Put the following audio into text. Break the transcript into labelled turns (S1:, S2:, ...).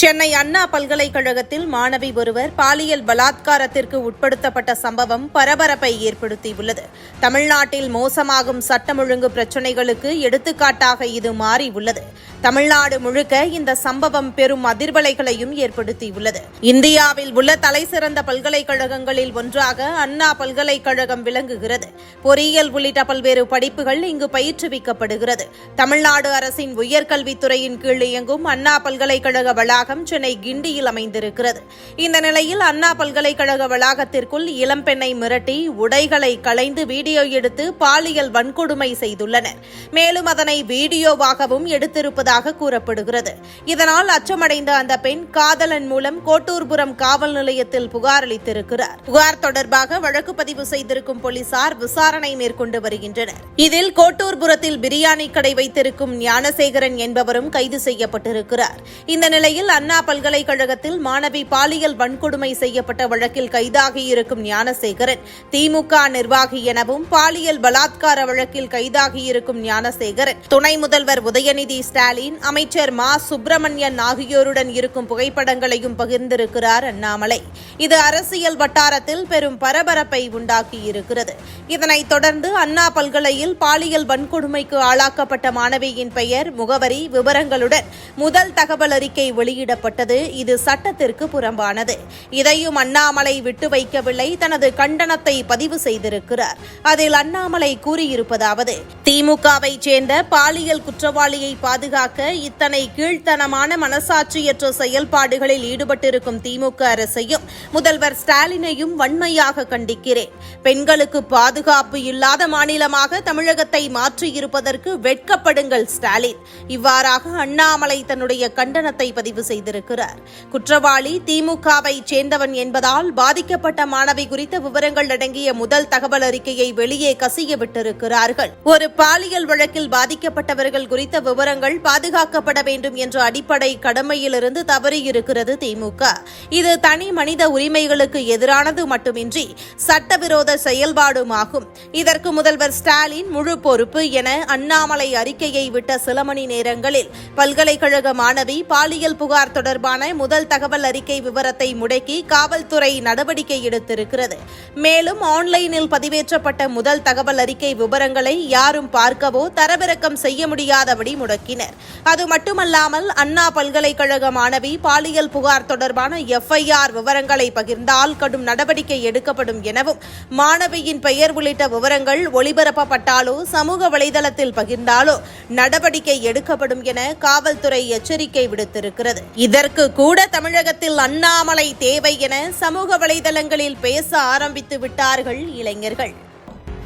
S1: சென்னை அண்ணா பல்கலைக்கழகத்தில் மாணவி ஒருவர் பாலியல் பலாத்காரத்திற்கு உட்படுத்தப்பட்ட சம்பவம் பரபரப்பை ஏற்படுத்தியுள்ளது. தமிழ்நாட்டில் மோசமாகும் சட்டம் ஒழுங்கு பிரச்சினைகளுக்கு எடுத்துக்காட்டாக இது மாறியுள்ளது. தமிழ்நாடு முழுக்க இந்த சம்பவம் பெரும் அதிர்வலைகளையும் ஏற்படுத்தியுள்ளது. இந்தியாவில் உள்ள தலைசிறந்த பல்கலைக்கழகங்களில் ஒன்றாக அண்ணா பல்கலைக்கழகம் விளங்குகிறது. பொறியியல் உள்ளிட்ட பல்வேறு படிப்புகள் இங்கு பயிற்றுவிக்கப்படுகிறது. தமிழ்நாடு அரசின் உயர்கல்வித்துறையின் கீழ் இயங்கும் அண்ணா பல்கலைக்கழக வளாகம் சென்னை கிண்டியில் அமைந்திருக்கிறது. இந்த நிலையில் அண்ணா பல்கலைக்கழக வளாகத்திற்குள் இளம்பெண்ணை மிரட்டி உடைகளை களைந்து வீடியோ எடுத்து பாலியல் வன்கொடுமை செய்துள்ளனர். மேலும் அதனை வீடியோவாகவும் எடுத்திருப்பது எடுத்திருப்பதாக கூறப்படுகிறது. இதனால் அச்சமடைந்த அந்த பெண் காதலன் மூலம் கோட்டூர்புரம் காவல் நிலையத்தில் புகார் அளித்திருக்கிறார். புகார் தொடர்பாக வழக்கு பதிவு செய்திருக்கும் போலீசார் விசாரணை மேற்கொண்டு வருகின்றனர். இதில் கோட்டூர்புரத்தில் பிரியாணி கடை வைத்திருக்கும் ஞானசேகரன் என்பவரும் கைது செய்யப்பட்டிருக்கிறார். இந்த நிலையில் அண்ணா பல்கலைக்கழகத்தில் மாணவி பாலியல் வன்கொடுமை செய்யப்பட்ட வழக்கில் கைதாகியிருக்கும் ஞானசேகரன் திமுக நிர்வாகி எனவும் பாலியல் பலாத்கார வழக்கில் கைதாகியிருக்கும் ஞானசேகரன் துணை முதல்வர் உதயநிதி ஸ்டாலின் அமைச்சர் மா. சுப்பிரமணியன் ஆகியோருடன் இருக்கும் புகைப்படங்களையும் பகிர்ந்திருக்கிறார் அண்ணாமலை. இது அரசியல் வட்டாரத்தில் பெரும் பரபரப்பை உண்டாக்கியிருக்கிறது. இதனைத் தொடர்ந்து அண்ணா பல்கலையில் பாலியல் வன்கொடுமைக்கு ஆளாக்கப்பட்ட மாணவியின் பெயர் முகவரி விவரங்களுடன் முதல் தகவல் அறிக்கை வெளியிடப்பட்டது. இது சட்டத்திற்கு புறம்பானது. இதையும் அண்ணாமலை விட்டு வைக்கவில்லை. தனது கண்டனத்தை பதிவு செய்திருக்கிறார். அதில் அண்ணாமலை கூறியிருப்பதாவது திமுகவை சேர்ந்த பாலியல் குற்றவாளியை பாதுகாக்க இத்தனை கீழ்த்தனமான மனசாட்சியற்ற செயல்பாடுகளில் ஈடுபட்டிருக்கும் திமுக அரசையும் முதல்வர் ஸ்டாலினையும் வன்மையாக கண்டிக்கிறேன். பெண்களுக்கு பாதுகாப்பு இல்லாத மாநிலமாக தமிழகத்தை மாற்றியிருப்பதற்கு வெட்கப்படுங்கள் ஸ்டாலின். இவ்வாறாக அண்ணாமலை தன்னுடைய கண்டனத்தை பதிவு செய்திருக்கிறார். குற்றவாளி திமுகவை சேர்ந்தவன் என்பதால் பாதிக்கப்பட்ட மாணவி குறித்த விவரங்கள் அடங்கிய முதல் தகவல் அறிக்கையை வெளியே கசிய விட்டிருக்கிறார்கள். ஒரு பாலியல் வழக்கில் பாதிக்கப்பட்டவர்கள் குறித்த விவரங்கள் பாதுகாக்கப்பட வேண்டும் என்ற அடிப்படை கடமையிலிருந்து தவறியிருக்கிறது திமுக. இது தனி மனித உரிமைகளுக்கு எதிரானது மட்டுமின்றி சட்டவிரோத செயல்பாடுமாகும். இதற்கு முதல்வர் ஸ்டாலின் முழு பொறுப்பு என அண்ணாமலை அறிக்கையை விட்ட சில மணி நேரங்களில் பல்கலைக்கழக மாணவி பாலியல் புகார் தொடர்பான முதல் தகவல் அறிக்கை விவரத்தை முடக்கி காவல்துறை நடவடிக்கை எடுத்திருக்கிறது. மேலும் ஆன்லைனில் பதிவேற்றப்பட்ட முதல் தகவல் அறிக்கை விவரங்களை யாரும் பார்க்கவோ தரவிறக்கம் செய்ய முடியாதபடி முடக்கினர். அது மட்டுமல்லாமல் அண்ணா பல்கலைக்கழக மாணவி பாலியல் புகார் தொடர்பான எஃப்ஐஆர் விவரங்களை பகிர்ந்தால் கடும் நடவடிக்கை எடுக்கப்படும் எனவும் மாணவியின் பெயர் உள்ளிட்ட விவரங்கள் ஒளிபரப்பப்பட்டாலோ சமூக வலைதளத்தில் பகிர்ந்தாலோ நடவடிக்கை எடுக்கப்படும் என காவல்துறை எச்சரிக்கை விடுத்திருக்கிறது. இதற்கு கூட தமிழகத்தில் அண்ணாமலை தேவை என சமூக வலைதளங்களில் பேச ஆரம்பித்து விட்டார்கள் இளைஞர்கள்.